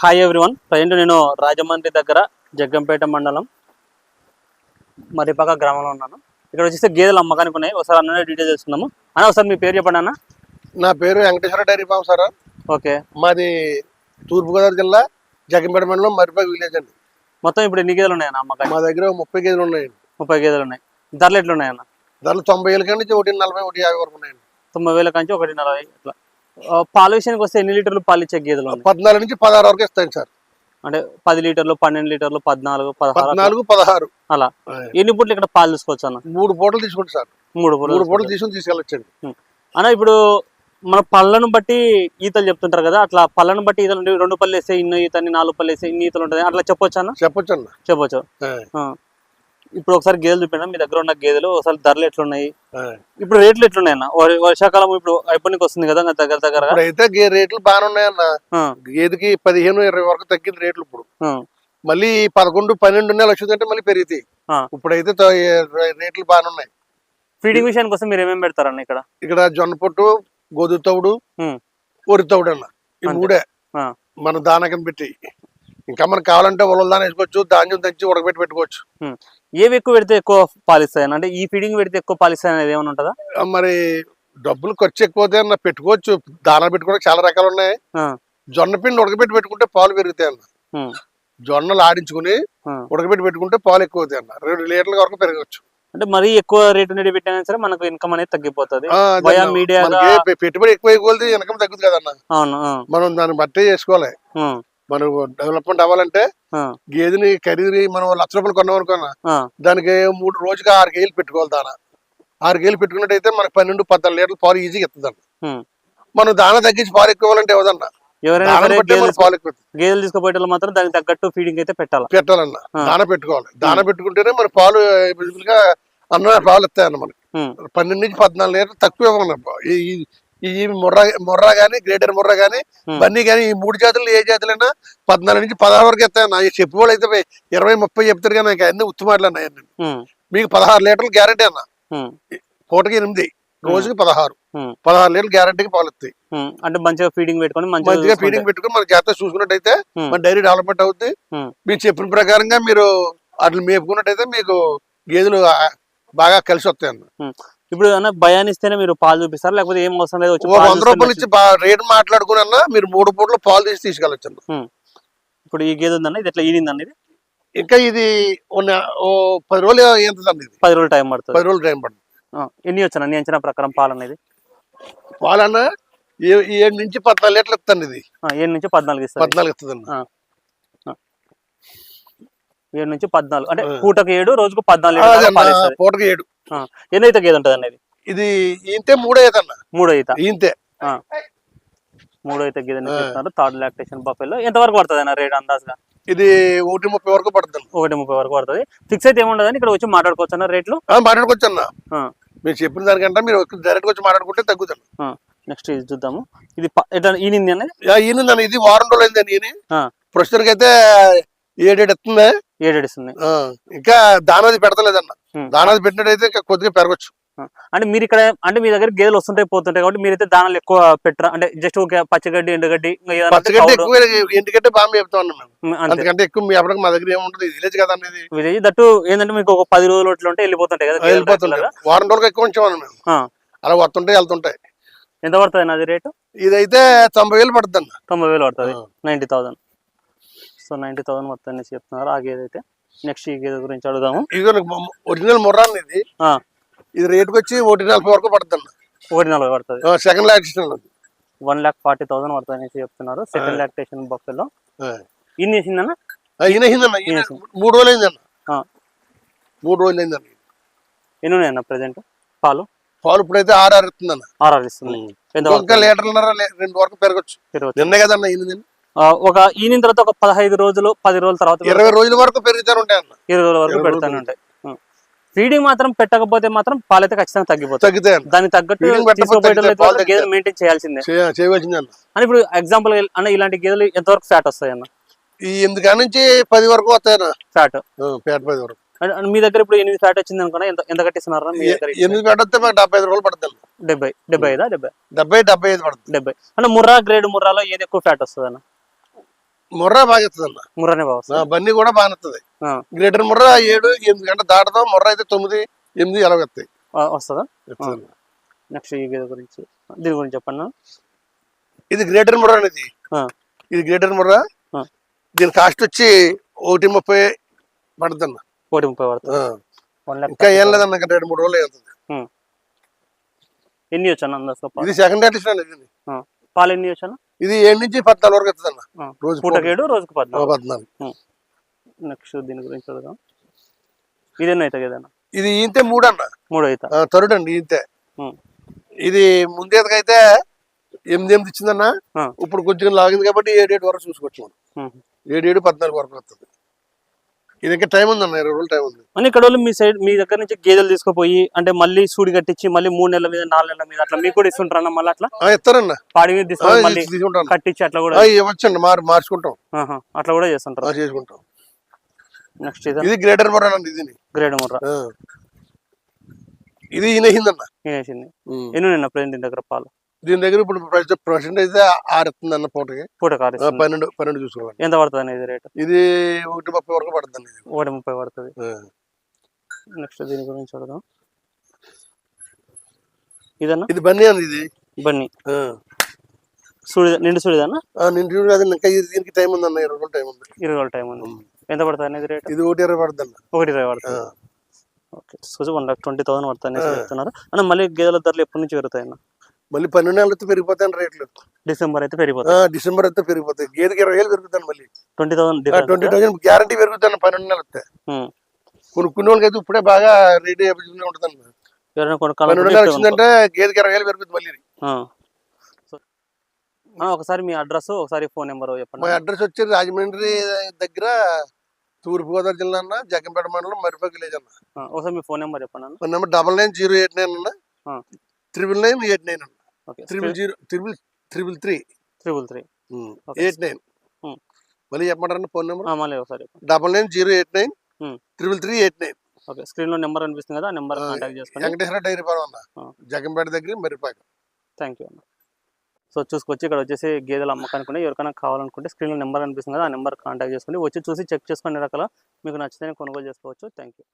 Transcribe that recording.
Hi everyone present నేను రాజమండ్రి దగ్గర జగ్గంపేట మండలం మరిపాక గ్రామంలో ఉన్నాను. ఇక్కడ వచ్చేసి గేదెలు అమ్మకానికి ఉన్నాయి. ఒకసారి అన్న డీటెయిల్స్ తెలుసుకుందాము. అన్న ఒకసారి మీ పేరు చెప్పండి అన్న. నా పేరు Venkateswara dairy farm sir. Okay. మాది తూర్పుగోదావరి జిల్లా జగంపేట మండలం మరిపాక విలేజ్ అండి. మొత్తం ఇప్పుడు ఎన్ని గేదెలు ఉన్నాయన్న అమ్మకానికి? మా దగ్గర ముప్పై కేజీలు ఉన్నాయండి. ముప్పై గేదెలు ఉన్నాయి. ధరలు ఎట్లా ఉన్నాయన్న ధరలు తొంభై ఏళ్ళ నుంచి ఒకటి నలభై ఒకటి యాభై వరకు ఉన్నాయండి. తొంభై వేల కంచి ఒకటి నలభై ఇట్లా. ఆ, పాల విషయానికి వస్తే ఎన్ని లీటర్లు పాలు ఇచ్చే గేదెలు పద్నాలుగు నుంచి పదహారు వరకు ఇస్తాను సార్. అంటే పది లీటర్లు పన్నెండు లీటర్లు పద్నాలుగు పదహారు పదహారు. అలా? ఎన్ని పూటలు ఇక్కడ పాలు తీసుకోవచ్చు అన్న? మూడు పూటలు తీసుకుంటాం సార్. మూడు మూడు పూటలు తీసుకుని తీసుకెళ్ళొచ్చండి. అన్న ఇప్పుడు మన పళ్ళను బట్టి ఈతలు చెప్తుంటారు కదా అట్లా పళ్ళను బట్టి ఈతలు ఉంటాయి రెండు పళ్ళు వేస్తే ఇన్ని ఈతని నాలుగు పళ్ళు వేస్తే ఇన్ని ఈతలు ఉంటుంది. అట్లా చెప్పొచ్చు అన్న? చెప్పొచ్చు. అన్న చెప్పొచ్చు. ఇప్పుడు ఒకసారి గేదెలు చూపించండి మీ దగ్గర ఉన్న గేదెలు ఒకసారి ధరలు ఎట్లున్నాయి. ఇప్పుడు రేట్లు ఎట్లున్నాయి అన్న వర్- వర్షాకాలం ఇప్పుడు అయిపోయినకి వస్తుంది కదా దగ్గర ఇప్పుడైతే గే- రేట్లు బాగానే ఉన్నాయన్న. గేదెకి పదిహేను ఇరవై వరకు తగ్గింది రేట్లు ఇప్పుడు. మళ్ళీ పదకొండు పన్నెండు నెలలు వచ్చిందంటే మళ్ళీ పెరుగుతాయి. ఆ. ఇప్పుడైతే రేట్లు బాగానే ఉన్నాయి. ఫీడింగ్ విషయానికి వస్తే మీరు ఏమేమి పెడతారన్న ఇక్కడ? ఇక్కడ జొన్న పొట్టు గోధుమ తవుడు. వరి తవుడు అన్న. ఈ. మూడే. మన దానకం పెట్టి ఇంకా మనకు కావాలంటే ఉలల దాన వేసుకోవచ్చు ధాన్యం దంచి ఉడకబెట్టి పెట్టుకోవచ్చు. ఏవి ఎక్కువ పెడితే ఎక్కువ పాలిస్తాయి? అన్న? అంటే ఈ ఫీడింగ్ పెడితే ఎక్కువ పాలిస్తాయి అనేది ఏమైనా ఉంటుందా? మరి డబ్బులు ఖర్చు ఎక్కువ అవుతాయి అన్న పెట్టుకోవచ్చు. దానా పెట్టుకోవడానికి చాలా రకాలు ఉన్నాయి. జొన్న పిండి ఉడకబెట్టి పెట్టుకుంటే పాలు పెరుగుతాయి అన్న. జొన్నలు ఆడించుకుని. ఉడకబెట్టి పెట్టుకుంటే పాలు ఎక్కువ అవుతాయి అన్న. రెండు లీటర్ల వరకు పెరగవచ్చు. అంటే మరీ ఎక్కువ రేటు నుండి పెట్టినా సరే మనకు ఇన్కమ్ అనేది తగ్గిపోతుంది. పె- పెట్టుబడి ఎక్కువ వెనకం తగ్గుతుంది కదన్న. అవును మనం దాన్ని బట్టే చేసుకోవాలి. మనం డెవలప్మెంట్ అవ్వాలంటే గేదెని ఖరీదు మనం లక్ష రూపాయలు కొన్నాం అనుకున్నా దానికి మూడు రోజుకి ఆరు కేజీలు పెట్టుకోవాలి దాన. ఆరు కేజీలు పెట్టుకున్నట్టయితే మనకి పన్నెండు పద్నాలుగు లీటర్లు పాలు ఈజీగా ఇస్తుందండి. మనం దాన తగ్గించి పాలు ఎక్కువ ఇవ్వాలంటే ఇవ్వదన్న గేదెలు తీసుకుపోయేటప్పుడు మాత్రం దానికి తగ్గట్టు ఫీడింగ్ అయితే పెట్టాలి. పెట్టాలన్న. దాన పెట్టుకోవాలి. దాన పెట్టుకుంటేనే మన పాలు గా అన్న పాలు ఇస్తాయన్న మనకి. పన్నెండు నుంచి పద్నాలుగు లీటర్లు తక్కువ ఇవ్వమన్న ఈ- ముర్రా ముర్రా గానీ గ్రేటర్ ముర్రా గానీ. బన్నీ గానీ ఈ మూడు జాతులు ఏ జాతులైనా పద్నాలుగు నుంచి పదహారు వరకు ఇస్తాయన్న ఈ చెప్పు వాళ్ళు అయితే ఇరవై ముప్పై చెప్తారు కానీ నాకు అన్ని ఉత్తమాటలు అన్నాయండి ఉమ్, మీకు పదహారు లీటర్లు గ్యారంటీ అన్న. పూటకి ఎనిమిది రోజుకి పదహారు. పదహారు లీటర్లు గ్యారంటీకి పాలు ఇస్తాయి. అంటే మంచిగా ఫీడింగ్ పెట్టుకొని మంచిగా. ఫీడింగ్ పెట్టుకుని మన జాగ్రత్త చూసుకున్నట్టయితే మన డైరీ డెవలప్మెంట్ అవుద్ది. మీరు చెప్పిన ప్రకారంగా మీరు వాటిని మేపుకున్నట్టయితే మీకు గేదెలు బాగా కలిసి వస్తాయి అన్న ఇప్పుడు అన్న భయాన్ని ఇస్తేనే మీరు పాలు చూపిస్తారు లేకపోతే ఏం అవసరం లేదు వంద రూపాయలు ఇచ్చి రేటు మాట్లాడుకుని అన్న మీరు మూడు పూటలు పాలు తీసి తీసుకెళ్ళచ్చు ఇప్పుడు ఈ గేదె ఉందన్న ఇది ఎట్లా ఈనిందండి ఇది? ఇంకా ఇది పది రోజులు ఎంత ఇది. పది రోజులు టైం పడుతుంది. పది రోజులు టైం పడుతుంది. ఎన్ని వచ్చాను అన్ని అంచనా ప్రకారం పాలు అనేది పాలన్న ఏ- ఏడు నుంచి పద్నాలుగు లీటర్లు ఇస్తుంది ఇది. ఏడు నుంచి పద్నాలుగు ఇస్తుంది. పద్నాలుగు ఇస్తుంది ఏడు నుంచి పద్నాలుగు అంటే. పూటకు ఏడు రోజుకు పద్నాలుగు పూటకి ఏడు. ఎన్ని అయితే గేదె ఉంటుంది అనేది ఇది ఈంతే మూడే అన్న మూడో ఈత. ఈంతే మూడో అయితే గేదె ఆ. చెప్తున్నారు. థర్డ్ లాక్టేషన్ బఫెలో ఎంత వరకు పడుతుంది అన్న రేట్ అందాజుగా? ఇది ఒకటి ముప్పై వరకు పడుతుంది. అన్న. ఒకటి ముప్పై వరకు పడుతుంది. ఫిక్స్ అయితే ఏముండదు ఇక్కడ వచ్చి మాట్లాడుకోవచ్చు అన్న రేట్లు మాట్లాడుకోవచ్చు అన్న. మీరు చెప్పిన దానికంటే మీరు డైరెక్ట్ వచ్చి మాట్లాడుకుంటే తగ్గుతాను నెక్స్ట్ ఇది చూద్దాము. ఇది ఈనింది ఈయన నన్ను ఇది వారం రోజులు అయింది. ప్రస్తుతానికి అయితే ఏడేడు ఎత్తుంది ఏడేడు ఇస్తుంది ఇంకా దానాది పెడతలేదన్న. దానాది పెట్టినట్టయితే ఇంకా కొద్దిగా పెరగచ్చు. అంటే మీరు ఇక్కడ అంటే మీ దగ్గర గేదెలు వస్తుంటాయి పోతుంటాయి కాబట్టి మీరైతే దానాలు ఎక్కువ పెట్టరా? అంటే జస్ట్ ఒక పచ్చగడ్డి ఎండుగడ్డి పచ్చగడ్డి ఎక్కువ ఎందుకంటే బాగా మేపుతా ఉన్నాం అంతకంటే ఎక్కువ మీ అప్పటికి మా దగ్గర ఏముంటుంది విలేజ్ కదా అనేది. విలేజ్ దట్టు ఏంటంటే మీకు ఒక పది రోజులు ఇట్లా ఉంటే వెళ్ళిపోతుంటాయి కదా గా. వారం రోజులకు ఎక్కువ మేము. ఆ. అలా వస్తుంటాయి వెళ్తుంటాయి. ఎంత పడుతుంది అది రేటు? ఇదైతే తొంభై వేలు పడుతుంది తొంభై వేలు పడుతుంది. ఆ. Ninety thousand. So ninety thousand మొత్తం అనేసి చెప్తున్నారు. ఆ గేదె అయితే నెక్స్ట్ ఈ గేదె గురించి అడుగుదాము. ఇది ఒరిజినల్ ముర్రాన్ ఇది. ఇది రేటుకి వచ్చి ఒకటి నలభై వరకు పడుతుంది. ఒకటి నలభై పడుతుంది. Second lactation one lakh forty thousand పడుతుంది అనేసి చెప్తున్నారు. Second lactation buffalo. ఇన్ని వేసిందన్న ఈయన. మూడు రోజులు అయిందన్న. మూడు రోజులు అయిందన్న ఎన్ని ఉన్నాయన్న ప్రజెంట్ పాలు? పాలు ఇప్పుడైతే ఆరు ఆరు ఇస్తుందన్న. ఆర్ఆర్ ఇస్తుంది. ఇంకా? లీటర్లన్నర రెండు వరకు పెరగచ్చు. పెరగచ్చు. నిన్న కదన్న. ఆ, ఒక ఈనిన తర్వాత ఒక పదహైదు రోజులు పది రోజుల తర్వాత ఇరవై రోజుల వరకు పెరుగుతారు అన్న. ఇరవై రోజుల వరకు పెడతానే ఉంటాయి. ఫీడింగ్ మాత్రం పెట్టకపోతే మాత్రం పాలైతే ఖచ్చితంగా అన్న. దానికి తగ్గట్టు. గేదెలు మెయింటైన్ చేయాల్సిందే. అని ఇప్పుడు ఎగ్జాంపుల్ అన్న ఇలాంటి గేదెలు ఎంతవరకు ఫ్యాట్ వస్తాయి అన్న? ఈ ఎనిమిది కాడ నుంచి పది వరకు ఫ్యాట్ పేట పది వరకు. మీ దగ్గర ఇప్పుడు ఎనిమిది ఫ్యాట్ వచ్చింది అనుకున్నా ఎంత ఎంత కట్టిస్తున్నారా మీ దగ్గర ఎ- ఎనిమిది పేట వస్తే మాకు డెబ్బై ఐదు రోజులు పడుతుంది. డెబ్బై డెబ్బై ఐదా? డెబ్బై? డెబ్బై డెబ్బై ఐదు పడుతుంది. డెబ్బై. అంటే ముర్రా గ్రేడ్ ముర్రాలో ఏది ఎక్కువ ఫ్యాట్ వస్తుంది అన్న ముర్రా బాగా అన్న ముర్రానే బాగా బన్నీ కూడా బాగా ఆ. గ్రేటర్ ముర్రా ఏడు ఎనిమిది గంట దాటదాం ముర్రా అయితే తొమ్మిది ఎనిమిది ఎలా ఆ, వస్తుందా. నెక్స్ట్ ఈ గేదె గురించి దీని గురించి చెప్పండి. ఇది గ్రేటర్ ముర్రా అనేది. ఇది. గ్రేటర్ ముర్రా. దీని కాస్ట్ వచ్చి ఒకటి ముప్పై పడుతుంది అన్న కోటి ముప్పై పడుతుంది. ఇంకా ఏం లేదన్న ఇంకా రెండు మూడు రోజులు వెళ్తుంది. ఎన్ని వచ్చాను పాలు ఇది సెకండ్ హ్యాండ్. పాలు ఎన్ని వచ్చాను ఇది ఏడు నుంచి పద్నాలుగు వరకు అన్న. రోజు పూటకేడు రోజుకు పద్నాలుగు. పద్నాలుగు. నెక్స్ట్ దీని గురించి చూద్దాం. ఇదేనా అవుతుంది ఏదైనా ఇది ఈంతే మూడు అన్న. మూడు అవుతా తరుడు అండి ఈంతే. ఉం. ఇది ముందేదకైతే ఎనిమిది ఎనిమిది ఇచ్చిందన్న. ఇప్పుడు కొంచెం లాగింది కాబట్టి ఏడేడు వరకు చూసుకోవచ్చు మనం. ఏడేడు పద్నాలుగు వరకు వస్తుంది. ఇది ఇంకా టైం ఉంది అన్న ఇరవై రోజులు టైం ఉంది. అని ఇక్కడ వాళ్ళు మీ సైడ్ మీ దగ్గర నుంచి గేదెలు తీసుకుపోయి అంటే మళ్ళీ సూడి కట్టించి మళ్ళీ మూడు నెలల మీద నాలుగు నెలల మీద అట్లా మీకు కూడా ఇస్తుంటారన్న మళ్ళీ అట్లా? ఇస్తారన్న. పాడి మీద తీసుకొని మళ్ళీ తీసుకుంటాను. కట్టించి అట్లా కూడా ఇవ్వచ్చండి మార్ మార్చుకుంటాం. అట్లా కూడా చేస్తుంటారు? చేసుకుంటాం. నెక్స్ట్ ఇది? గ్రేటర్ మొర అండి ఇది గ్రేడ్ ముర్రా. ఇది తినేసింది ఎన్ని నిన్న ప్రజెంట్ దీని దగ్గర పాలు? దీని దగ్గర ఇప్పుడు ప్రెసెంట్ అయితే ఆరుతుంది అన్న పూటకి. పూట పన్నెండు పన్నెండు చూసుకోవాలి. ఎంత పడుతుంది అనేది రేట్? ఇది ఒకటి ముప్పై వరకు పడుతుంది ఒకటి ముప్పై పడుతుంది. నెక్స్ట్ దీని గురించి చూడదాం. ఇదన్నా? ఇది బన్నీ అండి ఇది. బన్నీ. ఆ. సూడి నిండు సూడిదన్నా నేను చూడు అది ఇంకా ఇది దీనికి టైం ఉంది అన్న ఇరవై రోజులు టైం ఉంది. ఇరవై రోజుల టైం ఉంది. ఎంత పడుతుంది అనేది రేట్? ఇది ఒకటి ఇరవై పడుతుంది ఒకటి ఇరవై పడుతుంది. Okay. So one lakh twenty thousand పడుతుంది చెప్తున్నారు. అన్న మళ్ళీ గేదెల ధరలు ఎప్పటి నుంచి పెరుగుతాయి అన్న? మళ్ళీ పన్నెండు నెలలు అయితే పెరిగిపోతాయి రేట్లు. డిసెంబర్ అయితే ఆ, పెరిగిపోతాయి డిసెంబర్ అయితే పెరిగిపోతాయి. గేదెకి ఇరవై వేలు పెరుగుతాయి మళ్ళీ. Twenty thousand twenty thousand guarantee పెరుగుతాయి పన్నెండు నెలలు వస్తే కొన్ని కొన్ని వాళ్ళకి అయితే ఇప్పుడే బాగా రేట్ ఉంటుంది పన్నెండు నెలలు వచ్చిందంటే గేదెకి ఇరవై వేలు పెరుగుతుంది మళ్ళీ. ఒకసారి మీ అడ్రస్ ఒకసారి ఫోన్ నెంబర్ మా చెప్పండి అడ్రస్ వచ్చి రాజమండ్రి దగ్గర తూర్పుగోదావరి జిల్లా అన్న జగ్గంపేట మండలం మరిపా విలేజ్ అన్న. ఒకసారి మీ ఫోన్ నెంబర్ చెప్పండి మన number double nine zero eight nine అన్న. త్రిబుల్ నైన్ ఎయిట్ నైన్ అన్న. Triple zero triple triple three. Triple three. Eight nine. మళ్ళీ చెప్పమంటారా ఫోన్ నెంబర్? మళ్ళీ ఒకసారి double nine zero eight nine. Triple three eight nine. Okay. స్క్రీన్లో number అనిపిస్తుంది కదా ఆ నెంబర్ కాంటాక్ట్ చేసుకోండి. వెంకటేశ్వర డైరీ ఫార్మ్ అన్న. ఆ. జగంపేట దగ్గర మరిపాక థ్యాంక్ యూ అన్న. సో చూసుకొచ్చి ఇక్కడ వచ్చేసి గేదెల అమ్మకానికి. ఎవరికైనా కావాలనుకుంటే స్క్రీన్లో నెంబర్ అనిపిస్తుంది కదా ఆ నెంబర్ కాంటాక్ట్ చేసుకోండి. వచ్చి చూసి చెక్ చేసుకునే రకాల మీకు నచ్చితే కొనుగోలు చేసుకోవచ్చు. Thank you